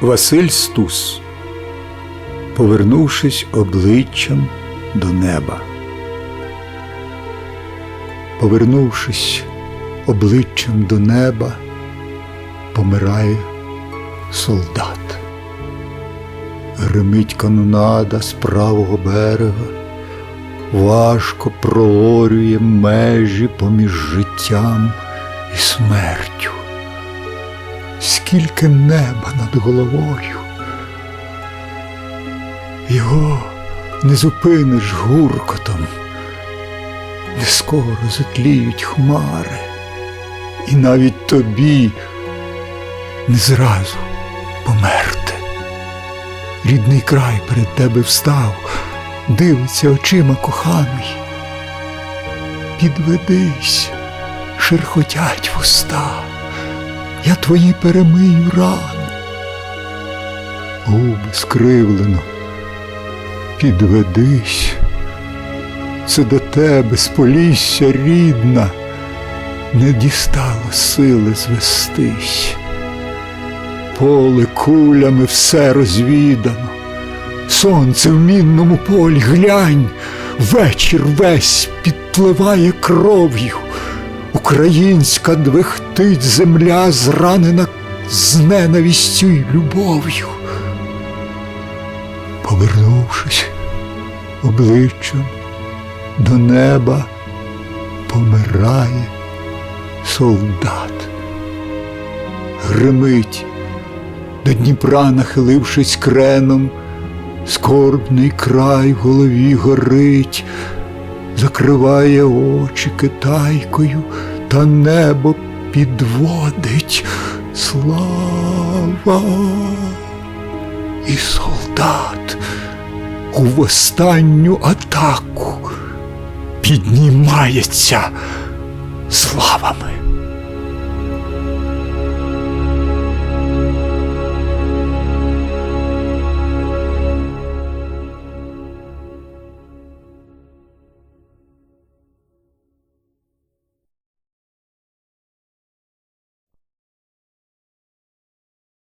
Василь Стус, повернувшись обличчям до неба. Повернувшись обличчям до неба, помирає солдат. Гримить канонада з правого берега, важко проорює межі поміж життям і смертю. Скільки неба над головою. Його не зупиниш гуркотом, не скоро затліють хмари, і навіть тобі не зразу померти. Рідний край перед тебе встав, дивиться очима коханий. Підведись, шерхотять вуста, я твої перемию рани. Губи скривлено, підведись, це до тебе з полісся рідна, не дістало сили звестись. Поле кулями все розвідано, сонце в мінному полі глянь, вечір весь підпливає кров'ю, українська двехтить земля зранена з ненавістю й любов'ю. Повернувшись обличчям до неба, помирає солдат. Гримить до Дніпра, нахилившись креном, скорбний край в голові горить, закриває очі китайкою, та небо підводить слава. І солдат у останню атаку піднімається славами.